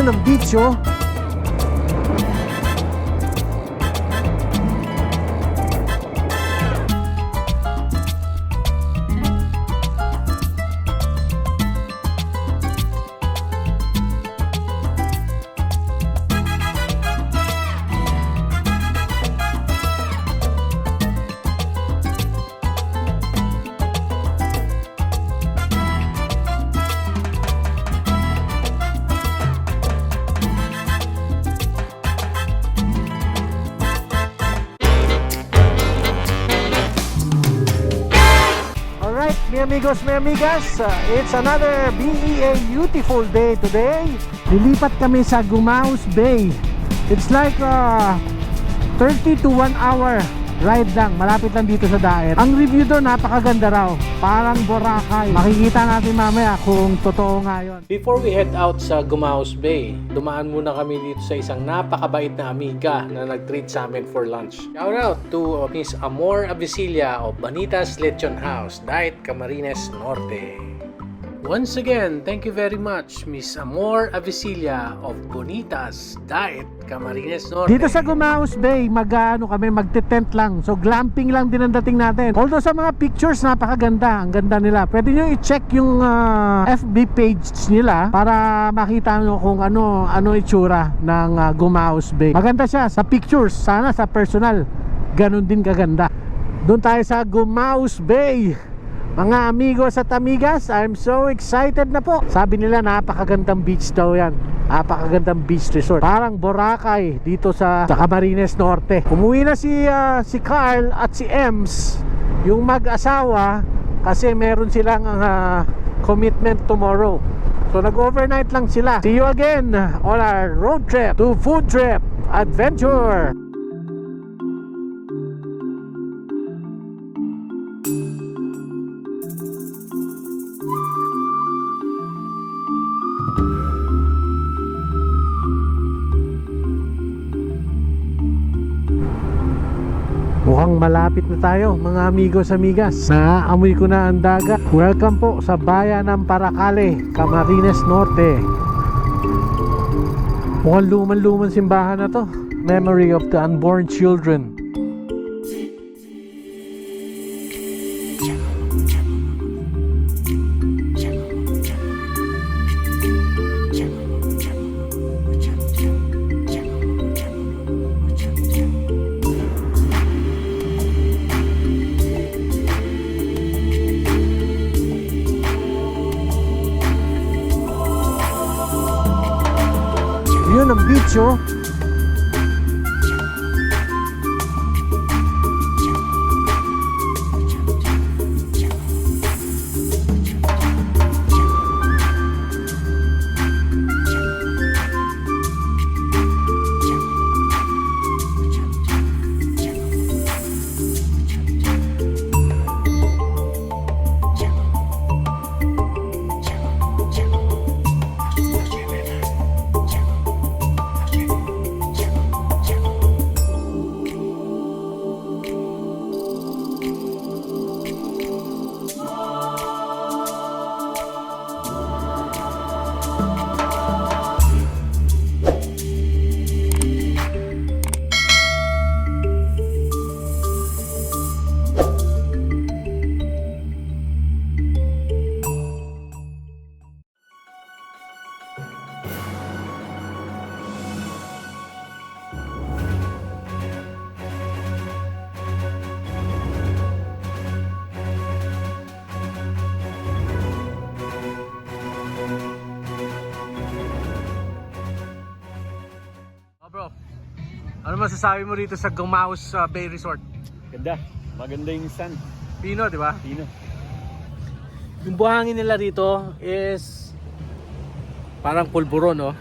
Yun ang. Alright, mi amigos, mi amigas, it's another BEA beautiful day today. Lilipat kami sa Gumaus Bay. It's like uh, 30 to 1 hour ride lang. Malapit lang dito sa Daet. Ang review doon, napakaganda raw. Parang Boracay. Makikita natin mamaya kung totoo nga yun. Before we head out sa Gumaos Bay, dumaan muna kami dito sa isang napakabait na amiga na nag-treat sa amin for lunch. Shout out to Miss Amor Avicilia of Banitas Lechon House, Diet Camarines Norte. Once again, thank you very much, Miss Amor Avicilia of Bonitas Diet Camarines Norte. Dito sa Gumaus Bay, mag ano kami, magte-tent lang. So glamping lang din ang dating natin. Although sa mga pictures, napakaganda. Ang ganda nila. Pwede nyo i-check yung ah, FB page nila para makita nyo kung ano ano itsura ng ah, Gumaus Bay. Maganda siya sa pictures. Sana sa personal, ganun din kaganda. Doon tayo sa Gumaus Bay. Mga amigos at amigas, I'm so excited na po. Sabi nila napakagandang beach daw yan. Napakagandang beach resort. Parang Boracay dito sa, sa Camarines Norte. Umuwi na si, ah, si Carl at si Ems, yung mag-asawa, kasi meron silang ah, commitment tomorrow. So nag-overnight lang sila. See you again on our road trip to food trip adventure. Malapit na tayo mga amigos amigas. Naaamoy ko na ang dagat. Welcome po sa bayan ng Paracale Camarines Norte. Mukhang luman-luman simbahan na to. Memory of the Unborn Children Yun ang beach oh ano masasabi mo dito sa Gumaus uh, Bay Resort? Ganda. Maganda yung sun. Pino, di ba? Pino. Yung buhangin nila dito is parang pulburo, no?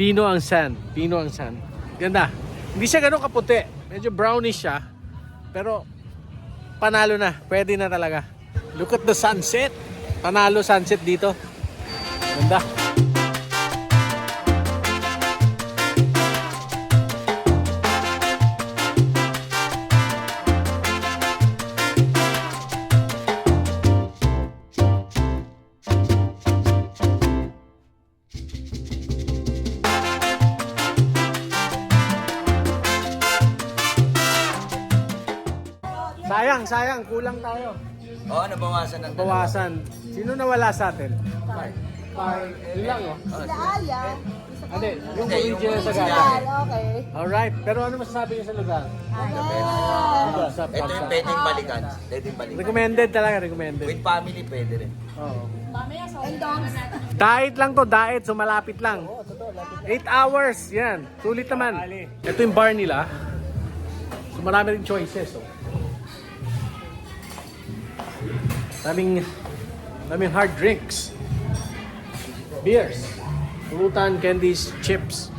Pino ang sand. Pino ang sand. Ganda. Hindi siya ganun kaputi. Medyo brownish siya. Pero panalo na. Pwede na talaga. Look at the sunset. Panalo sunset dito. Ganda. Sayang, sayang. Kulang tayo. Oo, nabawasan ng Bawasan. Sino nawala sa atin? Par. Yun lang, oh. Sila Aya. Hindi, yung Hindi, yung original sa original. gala. Okay. Alright, pero ano masasabi niyo sa lugar? Ah. Sa Ito yung Palsa. pwedeng balikan. Pwedeng balikan. Recommended talaga, recommended. With family, pwede rin. Oo. And dogs. Diet lang to, diet. So malapit lang. 8 hours, yan. Sulit naman. Ito yung bar nila. So marami rin choices. Oh. Daming, daming hard drinks. Beers. Pulutan, candies, chips.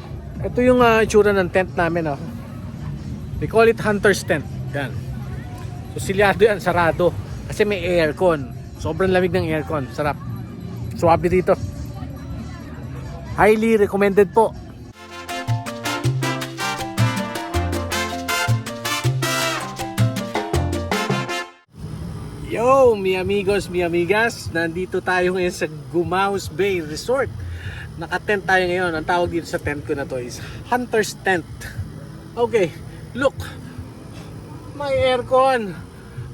Ito yung uh, itsura ng tent namin. Oh. They call it hunter's tent. Yan. So silyado yan, sarado. Kasi may aircon. Sobrang lamig ng aircon. Sarap. Swabe dito. Highly recommended po. Yo, mi amigos, mi amigas. Nandito tayo ngayon sa Gumaus Bay Resort. Naka-tent tayo ngayon. Ang tawag dito sa tent ko na to is Hunter's Tent. Okay, look. May aircon.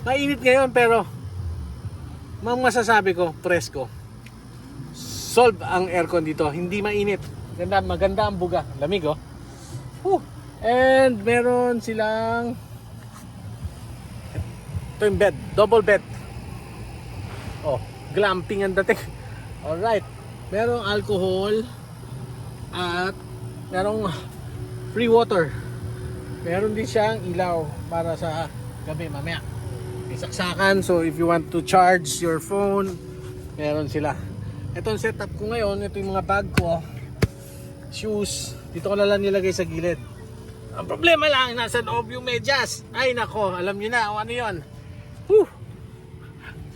Mainit ngayon pero Mang masasabi ko, presko. Solve ang aircon dito. Hindi mainit. Ganda, maganda ang buga. Lamig oh. Whew. And meron silang ito yung bed. Double bed. Oh, glamping ang dating. Alright. Merong alcohol at merong free water. Meron din siyang ilaw para sa gabi mamaya. May so if you want to charge your phone, meron sila. Ito ang setup ko ngayon, ito yung mga bag ko. Shoes, dito ko na lang nilagay sa gilid. Ang problema lang, nasa loob yung medyas. Ay nako, alam nyo na kung ano yun.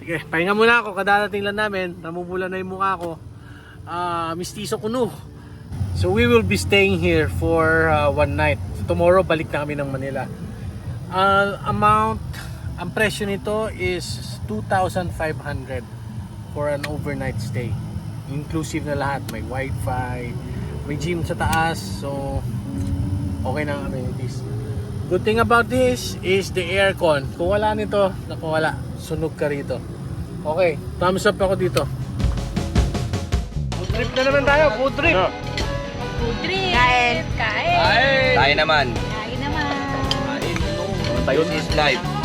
Sige, pahinga muna ako. Kadadating lang namin. Namumula na yung mukha ko. Ah, mistiso kuno. So we will be staying here for uh, one night. So, tomorrow balik na kami ng Manila. Uh, amount, ang presyo nito is 2,500 for an overnight stay. Inclusive na lahat. May wifi, may gym sa taas. So, okay na ang amenities. Good thing about this is the aircon. Kung wala nito, naku wala. Sunog ka rito. Okay, thumbs up ako dito. Food trip na naman tayo, food trip. Food trip. Kain. Kain. Tayo naman. Kain naman. This is life.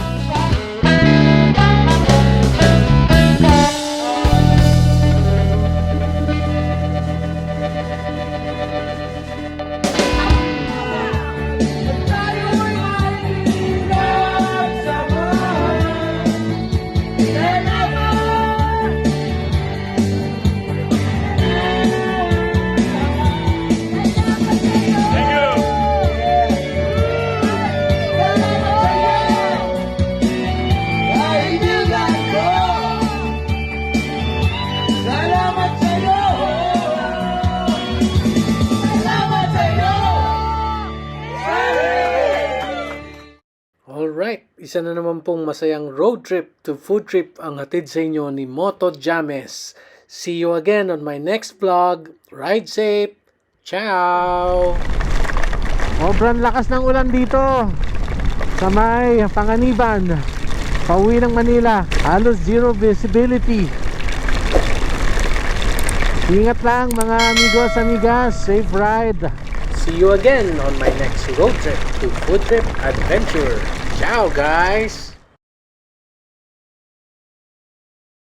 Alright, isa na naman pong masayang road trip to food trip ang hatid sa inyo ni Moto James. See you again on my next vlog. Ride safe. Ciao! Sobrang lakas ng ulan dito sa may Panganiban. Pauwi ng Manila. Halos zero visibility. Ingat lang mga amigos, amigas. Safe ride. See you again on my next road trip to food trip adventure. Ciao guys!